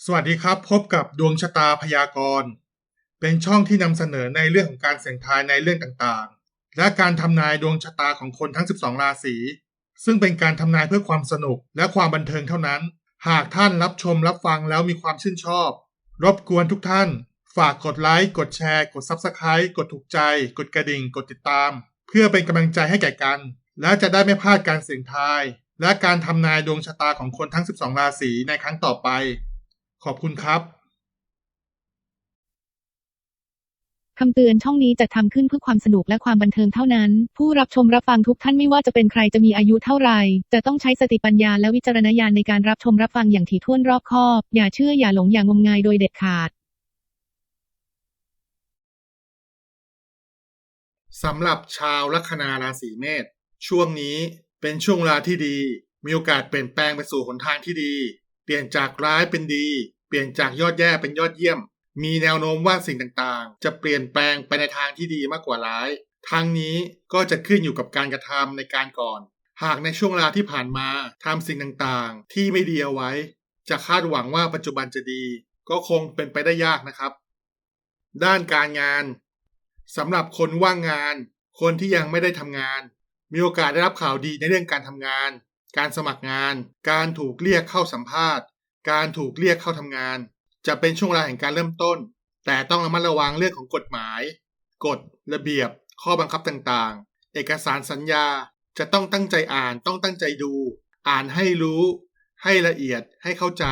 สวัสดีครับ พบกับดวงชะตาพยากรณ์ เป็นช่องที่นำเสนอในเรื่องของการเสี่ยงทายในเรื่องต่างๆ และการทำนายดวงชะตาของคนทั้ง 12 ราศีซึ่งเป็นการทำนายเพื่อความสนุกและความบันเทิงเท่านั้น หากท่านรับชมรับฟังแล้วมีความชื่นชอบ รบกวนทุกท่าน ฝากกดไลค์กดแชร์ กด Subscribe กดถูกใจ กดกระดิ่ง กดติดตาม เพื่อเป็นกำลังใจให้แก่กัน และจะได้ไม่พลาดการเสี่ยงทาย และการทำนายดวงชะตาของคนทั้ง 12 ราศีในครั้งต่อไป ขอบคุณครับ คำเตือนช่องนี้จะทำขึ้นเพื่อความสนุกและความบันเทิงเท่านั้น ผู้รับชมรับฟังทุกท่านไม่ว่าจะเป็นใครจะมีอายุเท่าไหร่จะต้องใช้สติปัญญาและวิจารณญาณในการรับชมรับฟังอย่างถี่ถ้วนรอบคอบ อย่าเชื่ออย่าหลงอย่างงมงายโดยเด็ดขาด สำหรับชาวลัคนาราศีเมษช่วงนี้เป็นช่วงเวลาที่ดี มีโอกาสเปลี่ยนแปลงไปสู่หนทางที่ดี เปลี่ยนจากร้ายเป็นดี เปลี่ยนจากยอดแย่เป็นยอดเยี่ยม มีแนวโน้มว่าสิ่งต่างๆ จะเปลี่ยนแปลงไปในทางที่ดีมากกว่าร้ายทั้งนี้ก็จะขึ้นอยู่กับการกระทำในการก่อน หากในช่วงเวลาที่ผ่านมาทำสิ่งต่างๆ ที่ไม่ดีเอาไว้ จะคาดหวังว่าปัจจุบันจะดี ก็คงเป็นไปได้ยากนะครับ ด้านการงานสำหรับคนว่างงาน คนที่ยังไม่ได้ทำงาน มีโอกาสได้รับข่าวดีในเรื่องการทำงาน การสมัครงาน การถูกเรียกเข้าสัมภาษณ์ การถูกเรียกเข้าทำงาน จะเป็นช่วงเวลาแห่งการเริ่มต้น แต่ต้องระมัดระวังเรื่องของกฎหมาย กฎ ระเบียบ ข้อบังคับต่างๆ เอกสารสัญญา จะต้องตั้งใจอ่าน ต้องตั้งใจดู อ่านให้รู้ ให้ละเอียด ให้เข้าใจ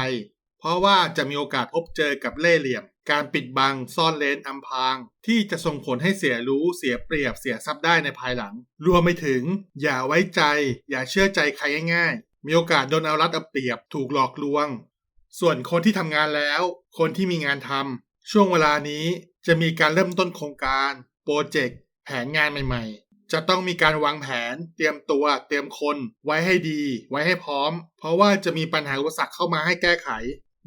เพราะว่าจะมีโอกาสพบเจอกับเล่เหลี่ยม การปิดบังซ่อนเลนอำพราง ที่จะส่งผลให้เสียรู้เสียเปรียบเสียทรัพย์ได้ในภายหลัง รวมไปถึง อย่าไว้ใจ อย่าเชื่อใจใครง่ายๆ มีโอกาสโดนเอารัดเอาเปรียบถูกหลอกลวง ส่วนคนที่ทำงานแล้ว คนที่มีงานทำช่วงเวลานี้จะมีการเริ่มต้นโครงการ โปรเจกต์แผนงานใหม่ๆจะต้องมีการวางแผน เตรียมตัวเตรียมคน ไว้ให้ดี ไว้ให้พร้อม เพราะว่าจะมีปัญหาอุปสรรคเข้ามาให้แก้ไข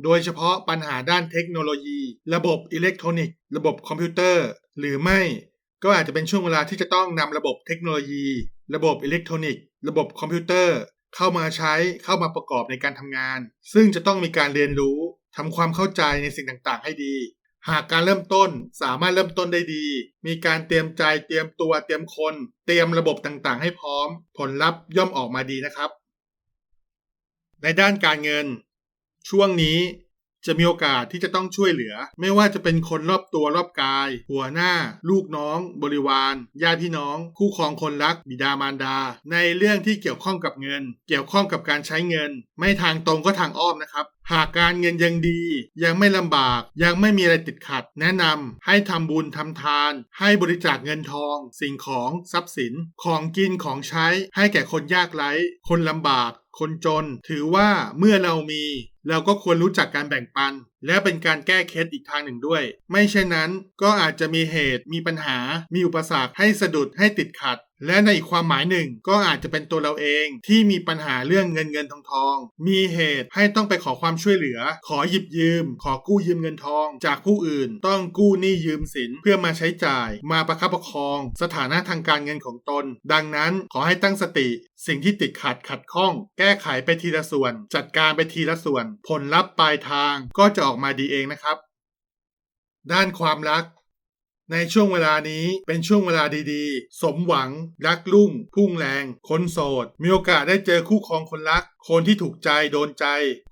โดยเฉพาะปัญหาด้านเทคโนโลยี ระบบอิเล็กทรอนิกส์ ระบบคอมพิวเตอร์ หรือไม่ก็อาจจะเป็นช่วงเวลาที่จะต้องนำระบบเทคโนโลยี ระบบอิเล็กทรอนิกส์ ระบบคอมพิวเตอร์ เข้ามาใช้เข้ามาประกอบในการทำงาน ซึ่งจะต้องมีการเรียนรู้ทำความเข้าใจในสิ่งต่างๆ ให้ดี หากการเริ่มต้นสามารถเริ่มต้นได้ดี มีการเตรียมใจเตรียมตัวเตรียมคน เตรียมระบบต่างๆ ให้พร้อม ผลลัพธ์ย่อมออกมาดีนะครับ ในด้านการเงิน ช่วงนี้จะมีโอกาสที่จะต้องช่วยเหลือ ไม่ว่าจะเป็นคนรอบตัวรอบกาย หัวหน้า ลูกน้อง บริวารญาติพี่น้อง คู่ครองคนรัก บิดามารดา ในเรื่องที่เกี่ยวข้องกับเงิน เกี่ยวข้องกับการใช้เงิน ไม่ทางตรงก็ทางอ้อมนะครับ หากการเงินยังดี ยังไม่ลำบาก ยังไม่มีอะไรติดขัด แนะนำให้ทำบุญทำทาน ให้บริจาคเงินทอง สิ่งของทรัพย์สิน ของกินของใช้ ให้แก่คนยากไร้ คนลำบาก คนจนถือว่าเมื่อเรามี เราก็ควรรู้จักการแบ่งปัน และเป็นการแก้เคล็ดอีกทางหนึ่งด้วย ไม่เช่นนั้นก็อาจจะมีเหตุ มีปัญหา มีอุปสรรคให้สะดุดให้ติดขัด และในอีกความหมายหนึ่งก็อาจจะเป็นตัวเราเองที่มีปัญหาเรื่องเงินเงินทองทอง มีเหตุให้ต้องไปขอความช่วยเหลือ ขอหยิบยืม ขอกู้ยืมเงินทอง จากผู้อื่น ต้องกู้หนี้ยืมสินเพื่อมาใช้จ่าย มาประคับประคอง สถานะทางการเงินของตน ดังนั้นขอให้ตั้งสติ สิ่งที่ติดขัดขัดข้อง แก้ไขไปทีละส่วน จัดการไปทีละส่วน ผลลัพธ์ปลายทางก็จะออกอกมาดีเองนะครับ ด้านความรัก ในช่วงเวลานี้เป็นช่วงเวลาดีๆ สมหวัง รักลุ่ง พุ่งแรง คนโสด มีโอกาสได้เจอคู่ครองคนรัก คนที่ถูกใจโดนใจ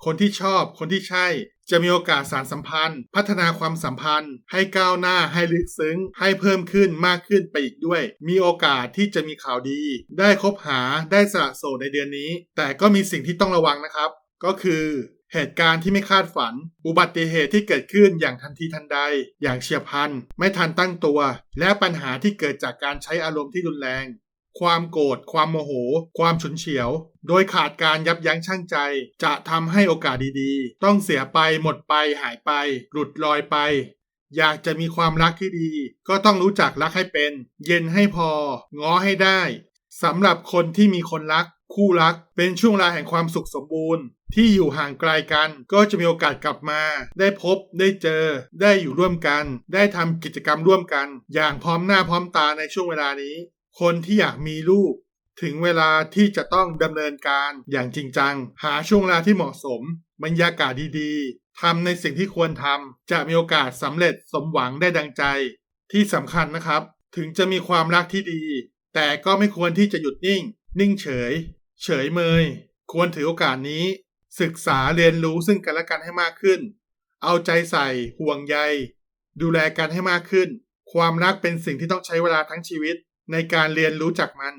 คนที่ชอบ คนที่ใช่ จะมีโอกาสสารสัมพันธ์ พัฒนาความสัมพันธ์ ให้ก้าวหน้าให้ลึกซึ้ง ให้เพิ่มขึ้นมากขึ้นไปอีกด้วย มีโอกาสที่จะมีข่าวดี ได้คบหาได้สละโสดในเดือนนี้ แต่ก็มีสิ่งที่ต้องระวังนะครับ ก็คือ เหตุการณ์ที่ไม่คาดฝัน อุบัติเหตุที่เกิดขึ้นอย่างทันทีทันใด อย่างเฉียบพลัน ไม่ทันตั้งตัว และปัญหาที่เกิดจากการใช้อารมณ์ที่รุนแรง ความโกรธ ความโมโห ความฉุนเฉียว โดยขาดการยับยั้งชั่งใจ จะทำให้โอกาสดีๆ ต้องเสียไป หมดไป หายไป หลุดลอยไป อยากจะมีความรักที่ดี ก็ต้องรู้จักรักให้เป็น เย็นให้พอ ง้อให้ได้ สำหรับคนที่มีคนรัก คู่รัก เป็นช่วงเวลาแห่งความสุขสมบูรณ์ ที่อยู่ห่างไกลกัน ก็จะมีโอกาสกลับมา ได้พบ ได้เจอ ได้อยู่ร่วมกัน ได้ทำกิจกรรมร่วมกัน อย่างพร้อมหน้าพร้อมตาในช่วงเวลานี้ คนที่อยากมีลูก ถึงเวลาที่จะต้องดำเนินการอย่างจริงจัง หาช่วงเวลาที่เหมาะสม บรรยากาศดีๆทำในสิ่งที่ควรทำจะมีโอกาสสำเร็จสมหวังได้ดังใจ ที่สำคัญนะครับ ถึงจะมีความรักที่ดี แต่ก็ไม่ควรที่จะหยุดนิ่ง นิ่งเฉย เฉยเมย ควรถือโอกาสนี้ ศึกษาเรียนรู้ซึ่งกันและกันให้มากขึ้น เอาใจใส่ ห่วงใย ดูแลกันให้มากขึ้น ความรักเป็นสิ่งที่ต้องใช้เวลาทั้งชีวิต ในการเรียนรู้จักมัน